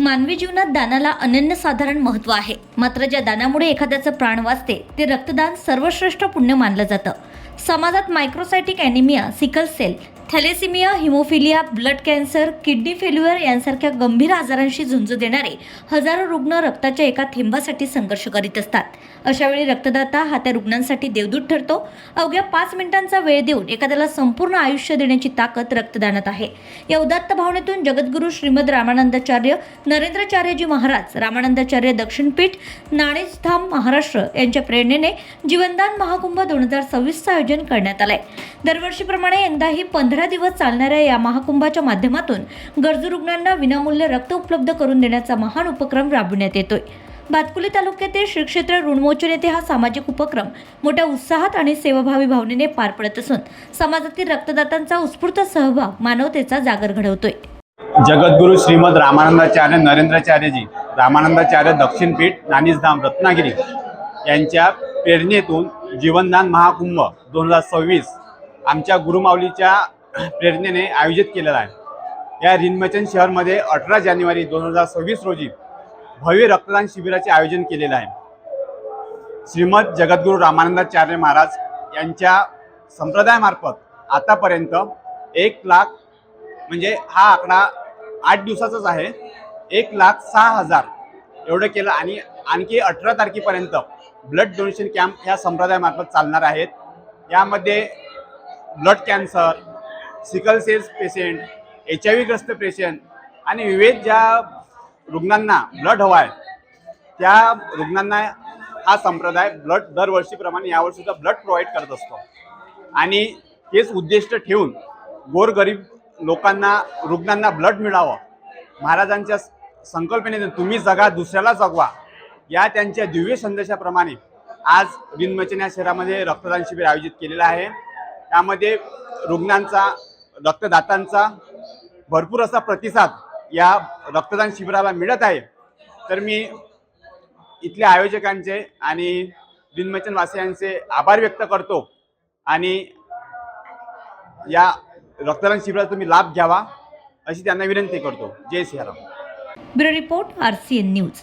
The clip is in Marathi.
मानवी जीवनात दानाला अनन्यसाधारण महत्त्व आहे. मात्र ज्या दानामुळे एखाद्याचं प्राण वाचते ते रक्तदान सर्वश्रेष्ठ पुण्य मानलं जातं. समाजात microcytic anaemia sickle cell thalassaemia haemophilia blood cancer kidney failure यांसारख्या गंभीर आजारांशी झुंज देणारे हजारो रुग्ण रक्ताच्या एका थेंबासाठी संघर्ष करीत असतात. अशावेळी रक्तदाता हा त्या रुग्णांसाठी देवदूत ठरतो. अवघ्या पाच मिनिटांचा वेळ देऊन एखाद्याला संपूर्ण आयुष्य देण्याची ताकद रक्तदानात आहे. या उदात्त भावनेतून जगद्गुरू श्रीमद रामानंदाचार्य नरेंद्राचार्यजी महाराज रामानंदाचार्य दक्षिणपीठ नाणेजधाम महाराष्ट्र यांच्या प्रेरणेने जीवनदान महाकुंभ दोन हजार सव्वीसचं आयोजन करण्यात आलंय. दरवर्षीप्रमाणे यंदाही पंधरा दिवस चालणाऱ्या या महाकुंभाच्या माध्यमातून गरजू रुग्णांना विनामूल्य रक्त उपलब्ध करून देण्याचा महान उपक्रम राबविण्यात येतोय. भातकुली तालुक्यातील श्री क्षेत्र ऋणमोचन येथे हा सामाजिक उपक्रम मोठ्या उत्साहात आणि सेवाभावी भावनेने पार पडत असून समाजातील रक्तदातांचा उत्स्फूर्त सहभाग मानवतेचा जागर घडवतोय. जगद्गुरु श्रीमद रामानंदाचार्य नरेंद्राचार्यजी रामानंदाचार्य दक्षिणपीठ नानिजधाम रत्नागिरी यांच्या प्रेरणेतून जीवनदान महाकुंभ दोन हजार सव्वीस आमच्या गुरुमाऊलीच्या प्रेरणेने आयोजित केलेला आहे. या रिनमचन शहरमध्ये अठरा जानेवारी दोन हजार सव्वीस रोजी भव्य रक्तदान शिबिराचे आयोजन केलेलं आहे. श्रीमद जगद्गुरू रामानंदाचार्य महाराज यांच्या संप्रदायामार्फत आतापर्यंत एक लाख म्हणजे हा आकडा आठ दिवसाचाच आहे. एक लाख सहा हजार एवढं केलं आणि आणखी अठरा तारखेपर्यंत ब्लड डोनेशन कॅम्प ह्या संप्रदायामार्फत चालणार आहेत. यामध्ये blood cancer sickle cells patient H I व्हीग्रस्त patient आणि विविध ज्या रुग्णांना ब्लड हवा आहे त्या रुग्णांना हा संप्रदाय ब्लड दरवर्षीप्रमाणे यावर्षीचा ब्लड प्रोव्हाइड करत असतो. आणि हेच उद्दिष्ट ठेवून गोरगरीब लोकांना रुग्णांना ब्लड मिळावं. महाराजांच्या संकल्पनेतून तुम्ही जगा दुसऱ्याला जगवा. या त्यांच्या दिव्य संदेशाप्रमाणे आज बिनमचन या शहरामध्ये रक्तदान शिबिर आयोजित केलेलं आहे. त्यामध्ये रुग्णांचा रक्तदातांचा भरपूर असा प्रतिसाद या रक्तदान शिबिराला मिळत आहे. तर मी इथल्या आयोजकांचे आणि दिनमचनवासियांचे आभार व्यक्त करतो आणि या रक्तदान शिबिराचा तुम्ही लाभ घ्यावा अशी त्यांना विनंती करतो. जय Shriram bureau report R C N news.